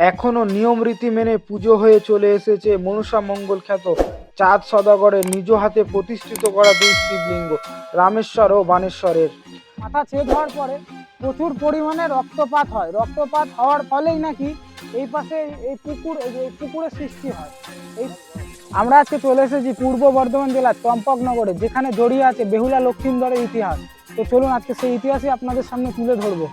এখনও নিয়ম রীতি মেনে পুজো হয়ে চলে এসেছে মনসা মঙ্গল খ্যাত চাঁদ সদাগরের নিজ হাতে প্রতিষ্ঠিত করা দুই শিবলিঙ্গ, রামেশ্বর ও বানেশ্বরের। মাথা ছেদ হওয়ার পরে প্রচুর পরিমাণে রক্তপাত হয়। রক্তপাত হওয়ার ফলেই নাকি এই পাশে এই- পুকুর, এই পুকুরের সৃষ্টি হয়। এই আমরা আজকে চলে এসেছি পূর্ব বর্ধমান জেলার চম্পকনগরে, যেখানে জড়িয়ে আছে বেহুলা লক্ষ্মীন্দরের ইতিহাস। তো চলুন আজকে সেই ইতিহাসই আপনাদের সামনে তুলে ধরবো।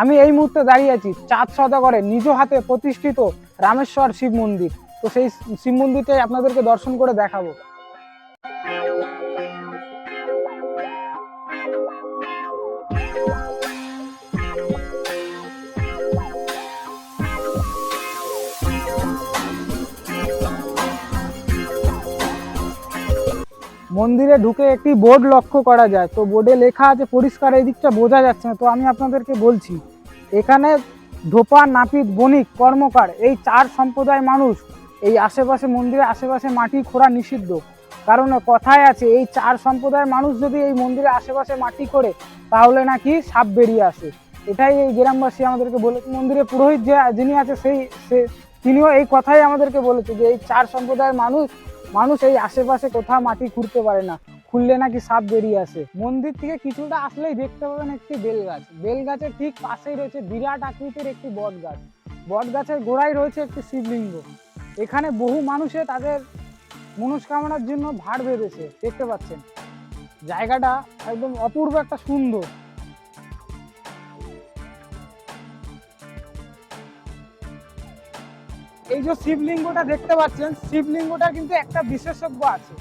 আমি এই মুহূর্তে দাঁড়িয়ে আছি চাঁদ সদাগরে নিজ হাতে প্রতিষ্ঠিত রামেশ্বর শিব মন্দির। তো সেই শিব মন্দিরটাই আপনাদেরকে দর্শন করে দেখাবো। মন্দিরে ঢুকে একটি বোর্ড লক্ষ্য করা যায়। তো বোর্ডে লেখা আছে, পরিষ্কার, এই দিকটা বোঝা যাচ্ছে না। তো আমি আপনাদেরকে বলছি এখানে ধোপা, নাপিত, বণিক, কর্মকার, এই চার সম্প্রদায় মানুষ এই আশেপাশে মন্দিরের আশেপাশে মাটি খোঁড়া নিষিদ্ধ। কারণ কথায় আছে, এই চার সম্প্রদায়ের মানুষ যদি এই মন্দিরের আশেপাশে মাটি করে তাহলে নাকি সাপ বেরিয়ে আসে। এটাই এই গ্রামবাসী আমাদেরকে বলেছে। মন্দিরে পুরোহিত যে, যিনি আছে, সেই, সে- তিনিও এই কথাই আমাদেরকে বলেছে যে, এই চার সম্প্রদায়ের মানুষ মানুষ এই আশেপাশে কোথাও মাটি খুঁড়তে পারে না। খুললে নাকি সাপ বেরিয়ে আসে। মন্দির থেকে কিছুটা আসলেই দেখতে পাবেন একটি বেল গাছ বেল গাছের ঠিক পাশেই রয়েছে বিরাট আকৃতির একটি বট গাছ বট গাছের গোড়ায় রয়েছে একটি শিবলিঙ্গ। এখানে বহু মানুষে তাদের মনস্কামনার জন্য ভাড় বেঁধেছে। দেখতে পাচ্ছেন। জায়গাটা একদম অপূর্ব একটা সুন্দর। এই যে শিবলিঙ্গটা দেখতে পাচ্ছেন, শিবলিঙ্গটা কিন্তু একটা বিশেষজ্ঞ আছে।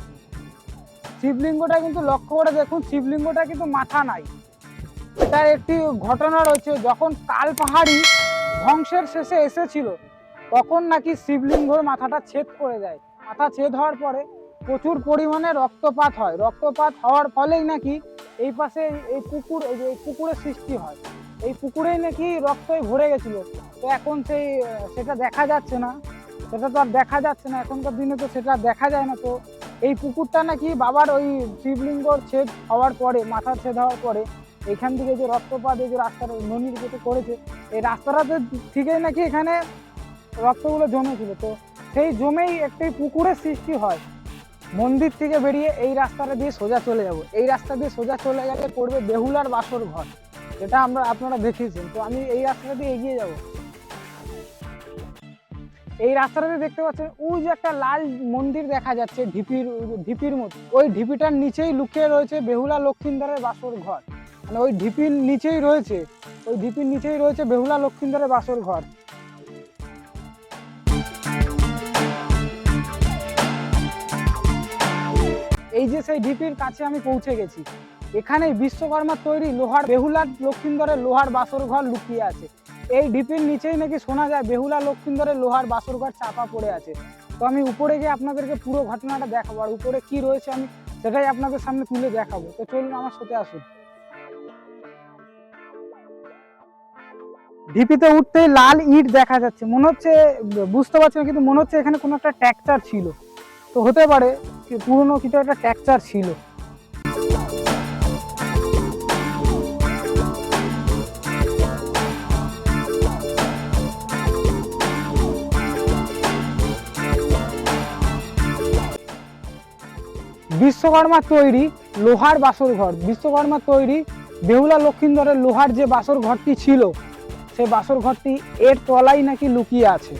শিবলিঙ্গটা কিন্তু লক্ষ্য করে দেখুন, শিবলিঙ্গটা কিন্তু মাথা নাই। এটার একটি ঘটনা রয়েছে, যখন কাল পাহাড়ি ধ্বংসের শেষে এসেছিল, তখন নাকি শিবলিঙ্গর মাথাটা ছেদ করে যায় মাথা ছেদ হওয়ার পরে প্রচুর পরিমাণে রক্তপাত হয়। রক্তপাত হওয়ার ফলেই নাকি এই পাশে এই- পুকুর, এই যে এই পুকুরের সৃষ্টি হয়। এই পুকুরেই নাকি রক্তই ভরে গেছিল। তো এখন সেই, সেটা দেখা যাচ্ছে না। সেটা তো আর দেখা যাচ্ছে না। এখনকার দিনে তো সেটা দেখা যায় না। তো এই পুকুরটা নাকি বাবার ওই শিবলিঙ্গর ছেদ হওয়ার পরে মাথা ছেদ হওয়ার পরে, এখান থেকে যে রক্তপাত, এই যে রাস্তাটা ননির যেতে করেছে, এই রাস্তাটাতে থেকেই নাকি এখানে রক্তগুলো জমেছিল। তো সেই জমেই একটি পুকুরের সৃষ্টি হয়। মন্দির থেকে বেরিয়ে এই রাস্তাটা দিয়ে সোজা চলে যাব। এই রাস্তা দিয়ে সোজা চলে গেলে পড়বে বেহুলার বাসর ঘর। এটা আমরা আপনারা দেখিয়েছেন তো আমি এই রাস্তাটা দিয়ে এগিয়ে যাব। এই রাস্তাটাতে দেখতে পাচ্ছেন, ওই যে একটা লাল মন্দির দেখা যাচ্ছে ঢিপির ঢিপির মতো। ওই ঢিপিটার নিচেই লুকিয়ে রয়েছে বেহুলা লক্ষিন্দরের বাসর ঘর। মানে ওই ঢিপির নিচেই রয়েছে, ওই ঢিপির নিচেই রয়েছে বেহুলা লক্ষিন্দরের বাসর ঘর। এই যে সেই ঢিপির কাছে আমি পৌঁছে গেছি। এখানে বিশ্বকর্মার তৈরি লোহার, বেহুলা লক্ষিন্দরের লোহার বাসর ঘর লুকিয়ে আছে। এই ঢিপির নিচেই নাকি শোনা যায় বেহুলা লক্ষিন্দরের লোহার বাসর ঘর চাপা পড়ে আছে। তো আমি উপরে গিয়ে আপনাদেরকে পুরো ঘটনাটা দেখাবো, আর উপরে কি রয়েছে আমি সেটাই আপনাদের সামনে তুলে দেখাবো। তো চলুন আমার সাথে আসুন। ঢিপিতে উঠতেই লাল ইট দেখা যাচ্ছে। মনে হচ্ছে, বুঝতে পারছি না কিন্তু মনে হচ্ছে এখানে কোনো একটা ট্যাকচার ছিল। তো হতে পারে, পুরনো কিছু একটা ট্যাকচার ছিল। বিশ্বকর্মা তৈরি লোহার বাসর ঘর। বিশ্বকর্মা তৈরি বেহুলা লক্ষিন্দরের লোহার যে বাসর ঘরটি ছিল সেই বাসর ঘরটি এর তলায় নাকি লুকিয়ে আছে।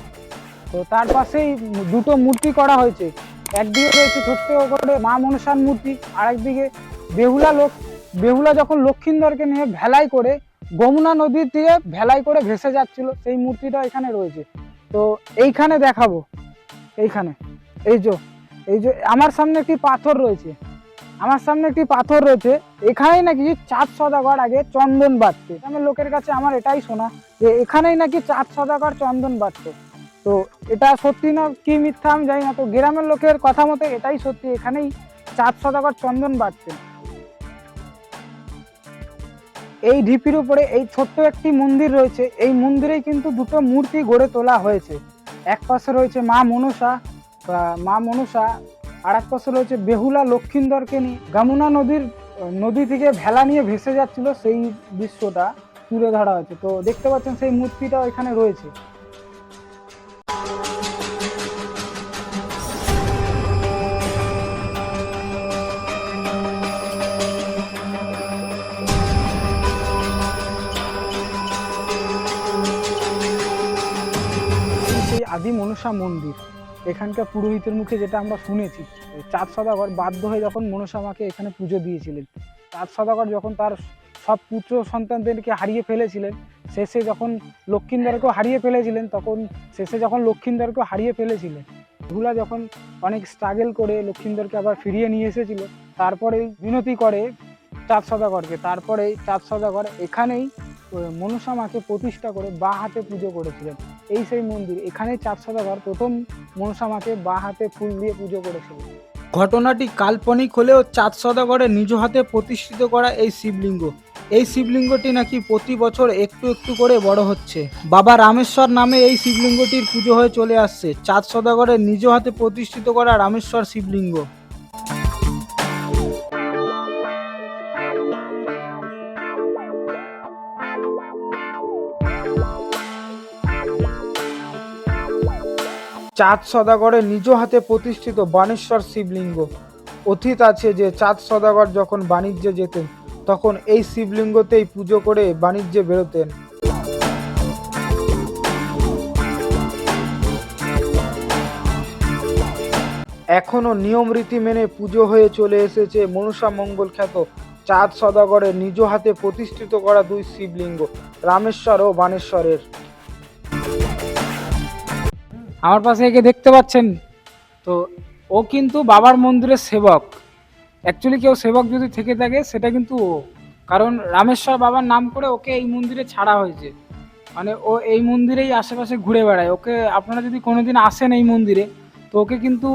তো তার পাশেই দুটো মূর্তি করা হয়েছে। একদিকে রয়েছে ছোট্ট করে মা মনসার মূর্তি আর একদিকে বেহুলা লোক, বেহুলা যখন লক্ষিন্দরকে নিয়ে ভেলাই করে গমুনা নদীর দিয়ে ভেলাই করে ভেসে যাচ্ছিল, সেই মূর্তিটা এখানে রয়েছে। তো এইখানে দেখাবো, এইখানে, এই যে এই যে আমার সামনে একটি পাথর রয়েছে। আমার সামনে একটি পাথর রয়েছে। এখানেই নাকি চাঁদ সদাগর আগে চন্দন বাটতে গ্রামের লোকের কাছে আমার এটাই শোনা যে এখানেই নাকি চাঁদ সদাগর চন্দন বাটতো তো এটা সত্যি না কি মিথ্যা আমি জানি না। তো গ্রামের লোকের কথা মতে এটাই সত্যি, এখানেই চাঁদ সদাগর চন্দন বাটতেন এই ঢিপির উপরে এই ছোট্ট একটি মন্দির রয়েছে। এই মন্দিরেই কিন্তু দুটো মূর্তি গড়ে তোলা হয়েছে। এক পাশে রয়েছে মা মনসা মা মনসা আর এক পাশে রয়েছে বেহুলা লক্ষিন্দরকে নিয়ে গামুনা নদীর, নদী থেকে ভেলা নিয়ে ভেসে যাচ্ছিল সেই দৃশ্যটা তুলে ধরা হয়েছে। তো দেখতে পাচ্ছেন সেই মূর্তিটাও এখানে রয়েছে। সেই আদি মনসা মন্দির। এখানকার পুরোহিতের মুখে যেটা আমরা শুনেছি চাঁদ সদাগর বাধ্য হয়ে যখন মনসা মাকে এখানে পুজো দিয়েছিলেন, চাঁদ সদাগর যখন তার সব পুত্র সন্তানদেরকে হারিয়ে ফেলেছিলেন, শেষে যখন লক্ষিন্দরকেও হারিয়ে ফেলেছিলেন, তখন শেষে যখন লক্ষিন্দরকেও হারিয়ে ফেলেছিলেন, ভুলা যখন অনেক স্ট্রাগল করে লক্ষিন্দরকে আবার ফিরিয়ে নিয়ে এসেছিল, তারপরে বিনতি করে চাঁদ সদাগরকে, তারপরে চাঁদ সদাগর এখানেই মনসা মাকে প্রতিষ্ঠা করে বা হাতে পুজো করেছিলেন। এই সেই মন্দির, এখানেই চাঁদ সদাগর প্রথম মনসা মাকে বা হাতে ফুল দিয়ে পুজো করেছিলেন। ঘটনাটি কাল্পনিক হলেও চাঁদ সদাগরে নিজ হাতে প্রতিষ্ঠিত করা এই শিবলিঙ্গ। এই শিবলিঙ্গটি নাকি প্রতি বছর একটু একটু করে বড় হচ্ছে। বাবা রামেশ্বর নামে এই শিবলিঙ্গটির পুজো হয়ে চলে আসছে। চাঁদ সদাগরে নিজ হাতে প্রতিষ্ঠিত করা রামেশ্বর শিবলিঙ্গ। চাঁদ সদাগরে নিজ হাতে প্রতিষ্ঠিত বানেশ্বর শিবলিঙ্গ। অতীত আছে যে চাঁদ সদাগর যখন বাণিজ্যে যেতেন, তখন এই শিবলিঙ্গতেই পুজো করে বাণিজ্যে বেরোতেন। এখনও নিয়ম রীতি মেনে পুজো হয়ে চলে এসেছে মনসা মঙ্গল খ্যাত চাঁদ সদাগরের নিজ হাতে প্রতিষ্ঠিত করা দুই শিবলিঙ্গ, রামেশ্বর ও বানেশ্বরের। আমার পাশে একে দেখতে পাচ্ছেন। তো ও কিন্তু বাবার মন্দিরের সেবক। অ্যাকচুয়ালি কেউ সেবক যদি থেকে থাকে, সেটা কিন্তু ও। কারণ রামেশ্বর বাবার নাম করে ওকে এই মন্দিরে ছাড়া হয়েছে। মানে ও এই মন্দিরেই আশেপাশে ঘুরে বেড়ায়। ওকে আপনারা যদি কোনোদিন আসেন এই মন্দিরে, তো ওকে কিন্তু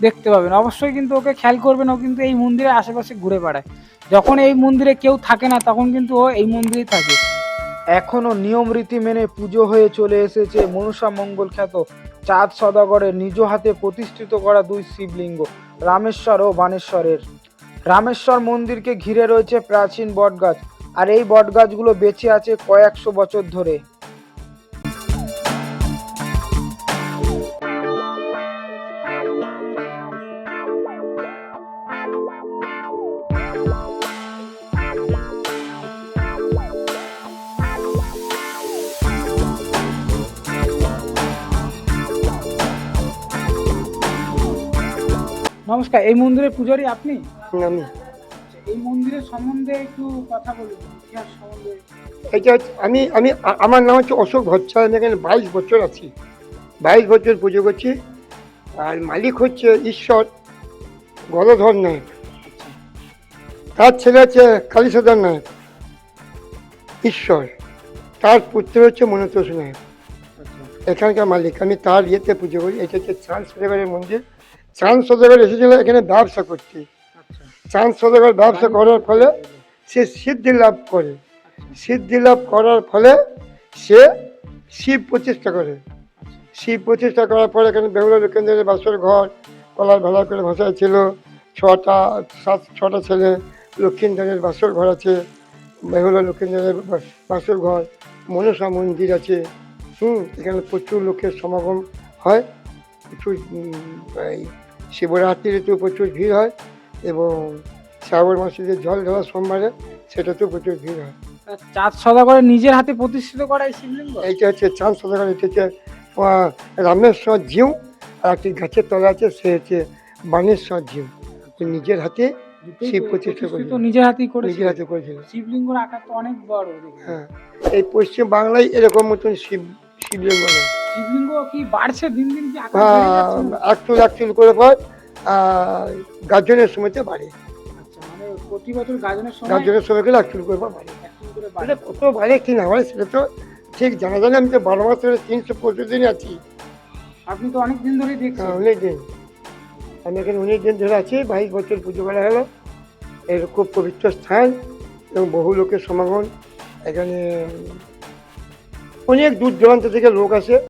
দেখতে পাবেন। অবশ্যই কিন্তু ওকে খেয়াল করবেন, ও কিন্তু এই মন্দিরের আশেপাশে ঘুরে বেড়ায়। যখন এই মন্দিরে কেউ থাকে না, তখন কিন্তু ও এই মন্দিরেই থাকে। এখনও নিয়ম রীতি মেনে পুজো হয়ে চলে এসেছে মনসা মঙ্গল খ্যাত চাঁদ সদাগরের নিজ হাতে প্রতিষ্ঠিত করা দুই শিবলিঙ্গ, রামেশ্বর ও বানেশ্বরের। রামেশ্বর মন্দিরকে ঘিরে রয়েছে প্রাচীন বটগাছ, আর এই বটগাছগুলো বেঁচে আছে কয়েকশো বছর ধরে। নমস্কার এই মন্দিরের পুজোরই আপনি? আমি। এই মন্দিরের সম্বন্ধে একটু কথা বলুন ইতিহাস সম্বন্ধে। এটা আমি আমি আমার নাম হচ্ছে অশোক ভট্টা আমি এখানে বাইশ বছর আছি। বাইশ বছর পুজো করছি। আর মালিক হচ্ছে ঈশ্বর গলধর নায়ক। তার ছেলে হচ্ছে কালীসদর নায়ক ঈশ্বর। তার পুত্র হচ্ছে মনতোষ নায়ক। এখানকার মালিক। আমি তার ইয়েতে পুজো করি এটা হচ্ছে চাঁদ সদাগরের মন্দির। চাঁদ সদাগর এসেছিল এখানে ব্যবসা করতে। চাঁদ সদাগর ব্যবসা করার ফলে সে সিদ্ধি লাভ করে। সিদ্ধি লাভ করার ফলে সে শিব প্রতিষ্ঠা করে। শিব প্রতিষ্ঠা করার পরে এখানে বেহুলা লোকেন্দ্রের বাসর ঘর, কলার ভেলা করে ভাষায় ছিল। ছটা, সাত, ছটা ছেলে লক্ষ্মীন্দ্রের বাসর ঘর আছে বেহুলা লোকেন্দ্রের বা- বাসর ঘর, মনসা মন্দির আছে। হুম, এখানে প্রচুর লোকের সমাগম হয়। প্রচুর এই শিবরাত্রিতেও প্রচুর ভিড় হয় এবং শ্রাবণ মাসে যে জল ঢালা সোমবারে সেটাতেও প্রচুর ভিড় হয়। চাঁদ সদাগরে নিজের হাতে প্রতিষ্ঠিত করা এই শিবলিঙ্গ? এইটা হচ্ছে চাঁদ সদাগর এটা হচ্ছে রামেশ্বর জিউ আর একটি গাছের তলা আছে সে হচ্ছে বানেশ্বর জিউ। ও নিজের হাতে শিব প্রতিষ্ঠা করেছিল। নিজের হাতেই করেছে নিজের হাতে করেছিল শিবলিঙ্গর আকার তো অনেক বড় হ্যাঁ এই পশ্চিম বাংলায় এরকম মতন শিব শিবলিঙ্গ নেই শিবলিঙ্গ কি বাড়ছে? দিন দিন কি একচুল করে পর সময়তে বাড়ে। আচ্ছা মানে প্রতি বছর গাজনের সময় গার্জনের সময় গেলে একচুল করে পর বাড়ে। এটা কত বাড়ে কি না বাড়ে সেটা তো ঠিক জানা জানি আমি তো বারো মাস ধরে তিনশো পঁচিশ দিনই আছি। আপনি তো অনেক দিন ধরেই দেখছেন। হ্যাঁ, অনেক দিন। আমি এখানে অনেক দিন ধরে আছি। বাইশ বছর পুজো করা হলো। এর খুব পবিত্র স্থান এবং বহু লোকের সমাগম। এখানে অনেক দূর দূরান্ত থেকে লোক আসে।